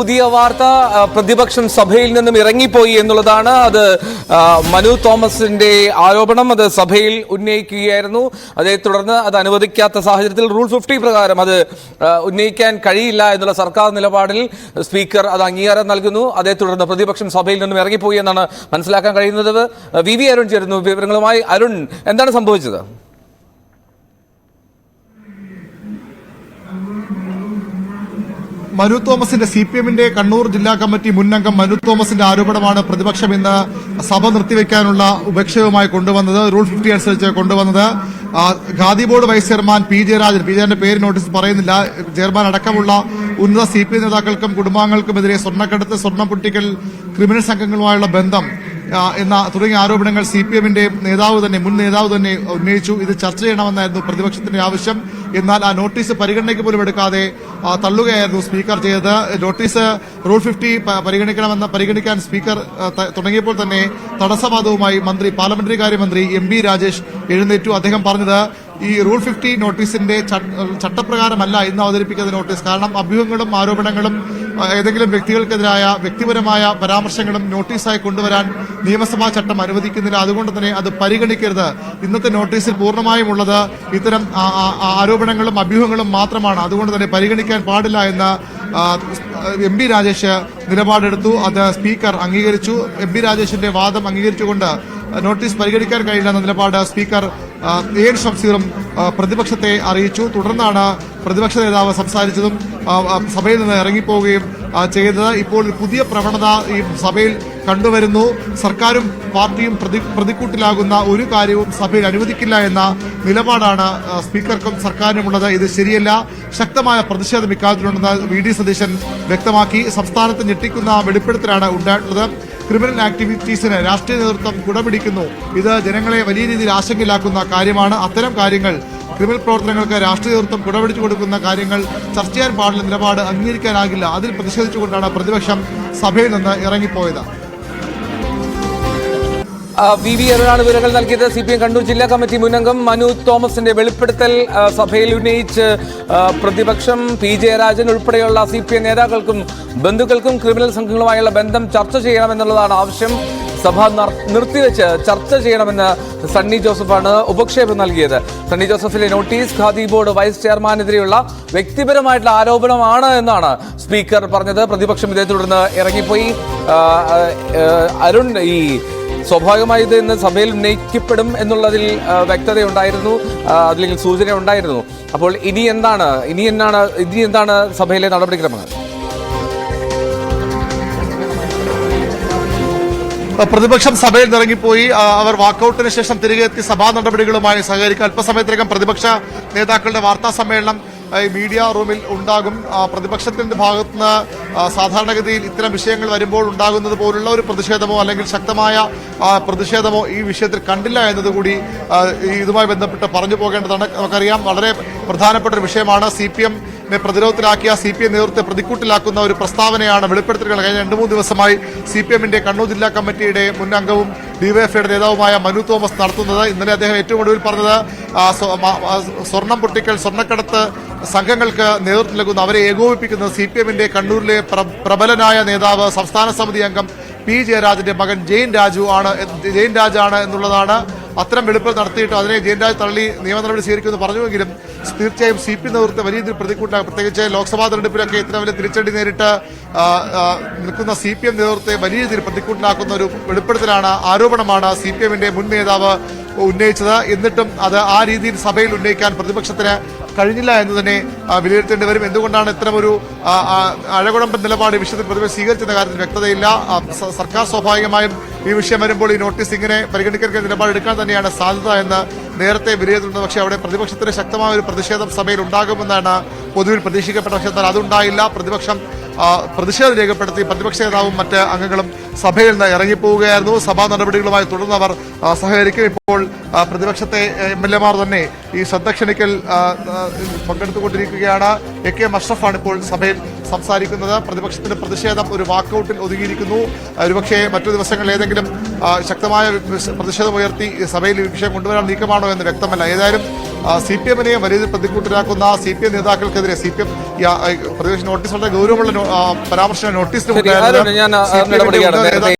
പുതിയ വാർത്ത പ്രതിപക്ഷം സഭയിൽ നിന്നും ഇറങ്ങിപ്പോയി എന്നുള്ളതാണ്. അത് മനു തോമസിന്റെ ആരോപണം. അത് സഭയിൽ ഉന്നയിക്കുകയായിരുന്നു. അതേ തുടർന്ന് അത് അനുവദിക്കാത്ത സാഹചര്യത്തിൽ റൂൾ ഫിഫ്റ്റി പ്രകാരം അത് ഉന്നയിക്കാൻ കഴിയില്ല എന്നുള്ള സർക്കാർ നിലപാടിൽ സ്പീക്കർ അത് അംഗീകാരം നൽകുന്നു. അതേ തുടർന്ന് പ്രതിപക്ഷം സഭയിൽ നിന്നും ഇറങ്ങിപ്പോയി എന്നാണ് മനസ്സിലാക്കാൻ കഴിയുന്നത്. വി വി അരുൺ ചേരുന്നു വിവരങ്ങളുമായി. അരുൺ എന്താണ് സംഭവിച്ചത്? മനു തോമസിന്റെ സി പി എമ്മിന്റെ കണ്ണൂർ ജില്ലാ കമ്മിറ്റി മുൻ അംഗം മനു തോമസിന്റെ ആരോപണമാണ് പ്രതിപക്ഷം ഇന്ന് സഭ നിർത്തിവെക്കാനുള്ള ഉപേക്ഷയവുമായി കൊണ്ടുവന്നത്. റൂൾ ഫിഫ്റ്റി അനുസരിച്ച് കൊണ്ടുവന്നത്. Khadi board vice chairman P Jayarajan. P ജയന്റെ പേര് നോട്ടീസ് പറയുന്നില്ല. ചെയർമാൻ അടക്കമുള്ള ഉന്നത സി പി നേതാക്കൾക്കും കുടുംബാംഗങ്ങൾക്കുമെതിരെ സ്വർണക്കടത്ത് സ്വർണം പൊട്ടിക്കൽ ക്രിമിനൽ സംഘങ്ങളുമായുള്ള ബന്ധം എന്ന തുടങ്ങിയ ആരോപണങ്ങൾ സി പി എമ്മിന്റെ നേതാവ് തന്നെ മുൻ നേതാവ് തന്നെ ഉന്നയിച്ചു. ഇത് ചർച്ച ചെയ്യണമെന്നായിരുന്നു പ്രതിപക്ഷത്തിന്റെ ആവശ്യം. എന്നാൽ ആ നോട്ടീസ് പരിഗണനയ്ക്ക് പോലും എടുക്കാതെ തള്ളുകയായിരുന്നു സ്പീക്കർ ചെയ്തത്. നോട്ടീസ് റൂൾ ഫിഫ്റ്റി പരിഗണിക്കണമെന്ന് പരിഗണിക്കാൻ സ്പീക്കർ തുടങ്ങിയപ്പോൾ തന്നെ തടസ്സവാദവുമായി മന്ത്രി പാർലമെന്ററി കാര്യമന്ത്രി എം ബി രാജേഷ് എഴുന്നേറ്റു. അദ്ദേഹം പറഞ്ഞത് ഈ റൂൾ ഫിഫ്റ്റി നോട്ടീസിന്റെ ചട്ടപ്രകാരമല്ല ഇന്ന് അവതരിപ്പിക്കുന്ന നോട്ടീസ്. കാരണം അഭ്യൂഹങ്ങളും ആരോപണങ്ങളും ഏതെങ്കിലും വ്യക്തികൾക്കെതിരായ വ്യക്തിപരമായ പരാമർശങ്ങളും നോട്ടീസായി കൊണ്ടുവരാൻ നിയമസഭാ ചട്ടം അനുവദിക്കുന്നില്ല. അതുകൊണ്ട് തന്നെ അത് പരിഗണിക്കരുത്. ഇന്നത്തെ നോട്ടീസിൽ പൂർണമായും ഉള്ളത് ഇത്തരം ആരോപണങ്ങളും അഭ്യൂഹങ്ങളും മാത്രമാണ്. അതുകൊണ്ട് തന്നെ പരിഗണിക്കാൻ പാടില്ല എന്ന് എം പി രാജേഷ് നിലപാടെടുത്തു. അത് സ്പീക്കർ അംഗീകരിച്ചു. എം പി രാജേഷിന്റെ വാദം അംഗീകരിച്ചുകൊണ്ട് നോട്ടീസ് പരിഗണിക്കാൻ കഴിയില്ലെന്ന നിലപാട് സ്പീക്കർ എ എൻ ഷംസീറും പ്രതിപക്ഷത്തെ അറിയിച്ചു. തുടർന്നാണ് പ്രതിപക്ഷ നേതാവ് സംസാരിച്ചതും സഭയിൽ നിന്ന് ഇറങ്ങിപ്പോവുകയും ചെയ്തത്. ഇപ്പോൾ പുതിയ പ്രവണത ഈ സഭയിൽ കണ്ടുവരുന്നു. സർക്കാരും പാർട്ടിയും പ്രതി പ്രതിക്കൂട്ടിലാകുന്ന ഒരു കാര്യവും സഭയിൽ അനുവദിക്കില്ല എന്ന നിലപാടാണ് സ്പീക്കർക്കും സർക്കാരിനുമുള്ളത്. ഇത് ശരിയല്ല. ശക്തമായ പ്രതിഷേധം ഇക്കാര്യത്തിലുണ്ടെന്ന് വി ഡി സതീശൻ വ്യക്തമാക്കി. സംസ്ഥാനത്ത് ഞെട്ടിക്കുന്ന വെളിപ്പെടുത്തലാണ് ഉണ്ടായിട്ടുള്ളത്. ക്രിമിനൽ ആക്ടിവിറ്റീസിന് രാഷ്ട്രീയ നേതൃത്വം കുടപിടിക്കുന്നു. ഇത് ജനങ്ങളെ വലിയ രീതിയിൽ ആശങ്കയിലാക്കുന്ന കാര്യമാണ്. അത്തരം കാര്യങ്ങൾ ക്രിമിനൽ പ്രവർത്തനങ്ങൾക്ക് രാഷ്ട്രീയ നേതൃത്വം കൊടുക്കുന്ന കാര്യങ്ങൾ ചർച്ച ചെയ്യാൻ പാടില്ല നിലപാട് അംഗീകരിക്കാനാകില്ല. അതിൽ പ്രതിഷേധിച്ചുകൊണ്ടാണ് പ്രതിപക്ഷം സഭയിൽ നിന്ന് ഇറങ്ങിപ്പോയത്. വി വി അരുണാണ് വിവരങ്ങൾ നൽകിയത്. സി പി എം കണ്ണൂർ ജില്ലാ കമ്മിറ്റി മുന്നംഗം മനു തോമസിന്റെ വെളിപ്പെടുത്തൽ സഭയിൽ ഉന്നയിച്ച് പ്രതിപക്ഷം പി ജയരാജൻ ഉൾപ്പെടെയുള്ള സി പി എം നേതാക്കൾക്കും ബന്ധുക്കൾക്കും ക്രിമിനൽ സംഘങ്ങളുമായുള്ള ബന്ധം ചർച്ച ചെയ്യണമെന്നുള്ളതാണ് ആവശ്യം. സഭ നർ- നിർത്തിവെച്ച് ചർച്ച ചെയ്യണമെന്ന് സണ്ണി ജോസഫാണ് ഉപക്ഷേപം നൽകിയത്. സണ്ണി ജോസഫിലെ നോട്ടീസ് ഖാദി ബോർഡ് വൈസ് ചെയർമാനെതിരെയുള്ള വ്യക്തിപരമായിട്ടുള്ള ആരോപണമാണ് എന്നാണ് സ്പീക്കർ പറഞ്ഞത്. പ്രതിപക്ഷം ഇതേ തുടർന്ന് ഇറങ്ങിപ്പോയി. അരുൺ ഈ സ്വാഭാവികമായി ഇത് ഇന്ന് സഭയിൽ ഉന്നയിക്കപ്പെടും എന്നുള്ളതിൽ വ്യക്തതയുണ്ടായിരുന്നു. അല്ലെങ്കിൽ സൂചന ഉണ്ടായിരുന്നു അപ്പോൾ ഇനി എന്താണ് ഇനി എന്താണ് ഇനി എന്താണ് സഭയിലെ നടപടിക്രമങ്ങൾ? പ്രതിപക്ഷം സഭയിൽ നിറങ്ങിപ്പോയി. അവർ വാക്കൌട്ടിന് ശേഷം തിരികെ എത്തി സഭാ നടപടികളുമായി സഹകരിക്കും അല്പസമയത്തിനകം പ്രതിപക്ഷ നേതാക്കളുടെ വാർത്താ സമ്മേളനം മീഡിയ റൂമിൽ ഉണ്ടാകും. പ്രതിപക്ഷത്തിന്റെ ഭാഗത്തുനിന്ന് സാധാരണഗതിയിൽ ഇത്തരം വിഷയങ്ങൾ വരുമ്പോൾ ഉണ്ടാകുന്നത് പോലുള്ള ഒരു പ്രതിഷേധമോ അല്ലെങ്കിൽ ശക്തമായ പ്രതിഷേധമോ ഈ വിഷയത്തിൽ കണ്ടില്ല എന്നതുകൂടി ഇതുമായി ബന്ധപ്പെട്ട് പറഞ്ഞു പോകേണ്ടതാണ്. നമുക്കറിയാം വളരെ പ്രധാനപ്പെട്ട ഒരു വിഷയമാണ് സി പ്രതിരോധത്തിലാക്കിയ സി പി എം നേതൃത്വത്തെ പ്രതിക്കൂട്ടിലാക്കുന്ന ഒരു പ്രസ്താവനയാണ് വെളിപ്പെടുത്തലുകൾ. കഴിഞ്ഞ രണ്ട് മൂന്ന് ദിവസമായി സി പി എമ്മിന്റെ കണ്ണൂർ ജില്ലാ കമ്മിറ്റിയുടെ മുൻ അംഗവും ഡിവൈഎഫ്ഐയുടെ നേതാവുമായ മനു തോമസ് നടത്തുന്നത്. ഇന്നലെ അദ്ദേഹം ഏറ്റവും ഒടുവിൽ പറഞ്ഞത് സ്വർണം പൊട്ടിക്കൽ സ്വർണക്കടത്ത് സംഘങ്ങൾക്ക് നേതൃത്വം നൽകുന്ന അവരെ ഏകോപിപ്പിക്കുന്നത് സി പി എമ്മിന്റെ കണ്ണൂരിലെ പ്രബലനായ നേതാവ് സംസ്ഥാന സമിതി അംഗം പി ജയരാജന്റെ മകൻ ജെയിൻ രാജു ആണ് ജെയിൻ രാജാണ് എന്നുള്ളതാണ് അത്തരം വെളിപ്പെടുത്തൽ നടത്തിയിട്ട് അതിനെ ജെയിൻ രാജ് തള്ളി നിയമ നടപടി സ്വീകരിക്കുമെന്ന് പറഞ്ഞുവെങ്കിലും തീർച്ചയായും സി പി നേതൃത്വം വലിയ രീതിയിൽ പ്രതികൂട്ടാണ് പ്രത്യേകിച്ച് ലോക്സഭാ തെരഞ്ഞെടുപ്പിലൊക്കെ ഇത്ര വലിയ തിരിച്ചടി നേരിട്ട് നിൽക്കുന്ന സി പി എം നേതൃത്വത്തെ വലിയ രീതിയിൽ പ്രതികൂട്ടിലാക്കുന്ന ഒരു വെളിപ്പെടുത്തലാണ് ആരോപണമാണ് സി പി എമ്മിന്റെ മുൻ നേതാവ് ഉന്നയിച്ചത്. എന്നിട്ടും അത് ആ രീതിയിൽ സഭയിൽ ഉന്നയിക്കാൻ പ്രതിപക്ഷത്തിന് കഴിഞ്ഞില്ല എന്ന് തന്നെ വിലയിരുത്തേണ്ടി വരും. എന്തുകൊണ്ടാണ് ഇത്തരം ഒരു അഴകുഴമ്പൻ നിലപാട് ഈ വിഷയത്തിൽ പൊതുവെ സ്വീകരിച്ചെന്ന കാര്യത്തിൽ വ്യക്തതയില്ല? സർക്കാർ സ്വാഭാവികമായും ഈ വിഷയം വരുമ്പോൾ ഈ നോട്ടീസ് ഇങ്ങനെ നിലപാട് എടുക്കാൻ തന്നെയാണ് സാധ്യത എന്ന് നേരത്തെ വിലയിരുത്തുന്നത് പക്ഷേ അവിടെ പ്രതിപക്ഷത്തിന് ശക്തമായ ഒരു പ്രതിഷേധം സഭയിൽ ഉണ്ടാകുമെന്നാണ് പൊതുവിൽ പ്രതീക്ഷിക്കപ്പെട്ട പക്ഷേ എന്നാൽ അതുണ്ടായില്ല. പ്രതിപക്ഷം പ്രതിഷേധം രേഖപ്പെടുത്തി പ്രതിപക്ഷ നേതാവും മറ്റ് അംഗങ്ങളും സഭയിൽ നിന്ന് ഇറങ്ങിപ്പോവുകയായിരുന്നു. സഭാ നടപടികളുമായി തുടർന്ന് അവർ സഹകരിക്കും. ഇപ്പോൾ പ്രതിപക്ഷത്തെ എം എൽ എമാർ തന്നെ ഈ ശ്രദ്ധ ക്ഷണിക്കൽ ആ, ആ, പങ്കെടുത്തുകൊണ്ടിരിക്കുകയാണ്. എ കെ മഷ്റഫാണ് ഇപ്പോൾ സഭയിൽ സംസാരിക്കുന്നത്. പ്രതിപക്ഷത്തിന്റെ പ്രതിഷേധം ഒരു വാക്കൌട്ടിൽ ഒതുങ്ങിയിരിക്കുന്നു. ഒരുപക്ഷെ മറ്റു ദിവസങ്ങളിൽ ഏതെങ്കിലും ശക്തമായ വിഷ- പ്രതിഷേധം ഉയർത്തി ഈ സഭയിൽ ഈ വിഷയം കൊണ്ടുവരാൻ നീക്കമാണോ എന്ന് വ്യക്തമല്ല. ഏതായാലും സി പി എമ്മിനെ വലിയ പ്രതിക്കൂട്ടിലാക്കുന്ന സി പി എം നേതാക്കൾക്കെതിരെ സി പി എം പ്രതിപക്ഷ നോട്ടീസ് വളരെ ഗൗരവമുള്ള പരാമർശം നോട്ടീസിലും